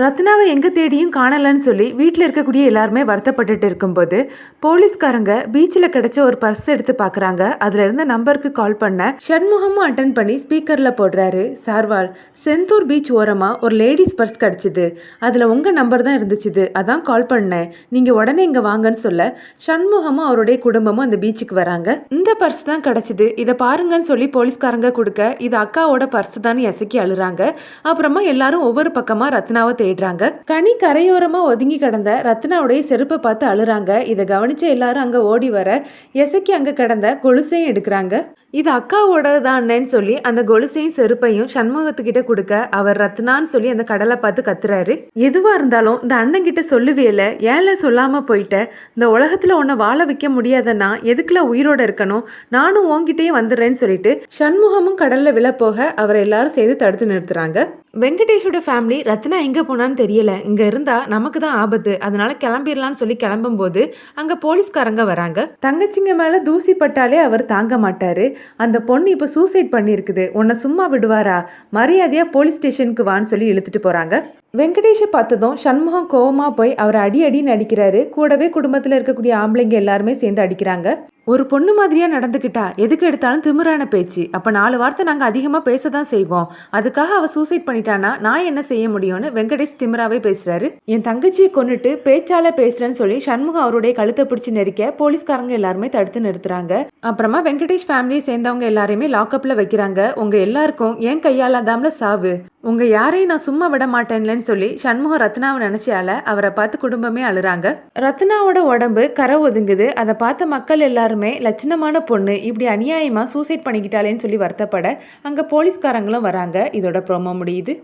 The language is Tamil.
ரத்னாவை எங்கே தேடியும் காணலன்னு சொல்லி வீட்டில் இருக்கக்கூடிய எல்லாருமே வருத்தப்பட்டுட்டு இருக்கும்போது போலீஸ்காரங்க பீச்சில் கிடைச்ச ஒரு பர்ஸ் எடுத்து பார்க்குறாங்க அதில் இருந்த நம்பருக்கு கால் பண்ண ஷண்முகமும் அட்டன் பண்ணி ஸ்பீக்கரில் போடுறாரு சார்வால் செந்தூர் பீச் ஓரமாக ஒரு லேடிஸ் பர்ஸ் கிடச்சிது. அதில் உங்கள் நம்பர் தான் இருந்துச்சுது. அதான் கால் பண்ணேன். நீங்கள் உடனே இங்கே வாங்கன்னு சொல்ல ஷண்முகமும் அவருடைய குடும்பமும் அந்த பீச்சுக்கு வராங்க. இந்த பர்ஸ் தான் கிடச்சிது. இதை பாருங்கன்னு சொல்லி போலீஸ்காரங்க கொடுக்க இது அக்காவோட பர்ஸ் தான் எசக்கி அழுறாங்க. அப்புறமா எல்லாரும் ஒவ்வொரு பக்கமாக ரத்னாவை தேடுறாங்க. கனி கரையோரமா ஒதுங்கி கிடந்த ரத்னாவுடைய செருப்பை பார்த்து அழுறாங்க. இதை கவனிச்ச எல்லாரும் அங்க ஓடி வர எசக்கி அங்க கிடந்த கொலுசையும் எடுக்கிறாங்க. இது அக்காவோட தானேன்னு சொல்லி அந்த கொலுசையும் செருப்பையும் சண்முகத்துக்கிட்ட கொடுக்க அவர் ரத்னான்னு சொல்லி அந்த கடலை பார்த்து கத்துறாரு. எதுவா இருந்தாலும் இந்த அண்ணன் கிட்ட சொல்லுவேல ஏல சொல்லாம போயிட்ட? இந்த உலகத்துல உன்னை வாழ வைக்க முடியாதன்னா எதுக்குல உயிரோட இருக்கணும்? நானும் உன்கிட்டயே வந்துடுறேன்னு சொல்லிட்டு சண்முகமும் கடல்ல விழ போக அவரை எல்லாரும் சேர்த்து தடுத்து நிறுத்துறாங்க. வெங்கடேஷோட ஃபேமிலி ரத்னா எங்க போன போனான்னு தெரியல. இங்கே இருந்தால் நமக்கு தான் ஆபத்து. அதனால கிளம்பிடலான்னு சொல்லி கிளம்பும்போது அங்கே போலீஸ்காரங்க வராங்க. தங்கச்சிங்க மேலே தூசி பட்டாலே அவர் தாங்க மாட்டாரு. அந்த பொண்ணு இப்போ சூசைட் பண்ணியிருக்குது. உன்னை சும்மா விடுவாரா? மரியாதையாக போலீஸ் ஸ்டேஷனுக்கு வான்னு சொல்லி இழுத்துட்டு போகிறாங்க வெங்கடேஷை பார்த்ததும் சண்முகம் கோவமாக போய் அவர் அடி அடின்னு அடிக்கிறாரு. கூடவே குடும்பத்தில் இருக்கக்கூடிய ஆம்பளைங்க எல்லாருமே சேர்ந்து அடிக்கிறாங்க. ஒரு பொண்ணு மாதிரியா நடந்துக்கிட்டா எதுக்கு எடுத்தாலும் திமிரான பேச்சு. அப்ப நாலு வார்த்தை நாங்க அதிகமா பேச தான் செய்வோம். அதுக்காக அவ சூசைட் பண்ணிட்டானா நான் என்ன செய்ய முடியும்னு வெங்கடேஷ் திமிராவே பேசுறாரு. என் தங்கச்சியை கொன்னுட்டு பேச்சால பேசுறேன்னு சொல்லி சண்முகம் அவருடைய கழுத்தை பிடிச்சி நெரிக்க போலீஸ்காரங்க எல்லாருமே தடுத்து நிறுத்துறாங்க. அப்புறமா வெங்கடேஷ் ஃபேமிலியை சேர்ந்தவங்க எல்லாரையுமே லாக்அப்ல வைக்கிறாங்க. உங்க எல்லாருக்கும் ஏன் கையாலாதாம்ல சாவு. உங்கள் யாரையும் நான் சும்மா விட மாட்டேன்லன்னு சொல்லி சண்முகம் ரத்னாவை நினச்சால அவரை பார்த்து குடும்பமே அழுறாங்க. ரத்னாவோட உடம்பு கரை ஒதுங்குது. அதை பார்த்த மக்கள் எல்லாருமே லட்சணமான பொண்ணு இப்படி அநியாயமாக சூசைட் பண்ணிக்கிட்டாளேன்னு சொல்லி வருத்தப்பட அங்கே போலீஸ்காரங்களும் வராங்க. இதோட ப்ரோமோ முடியுது.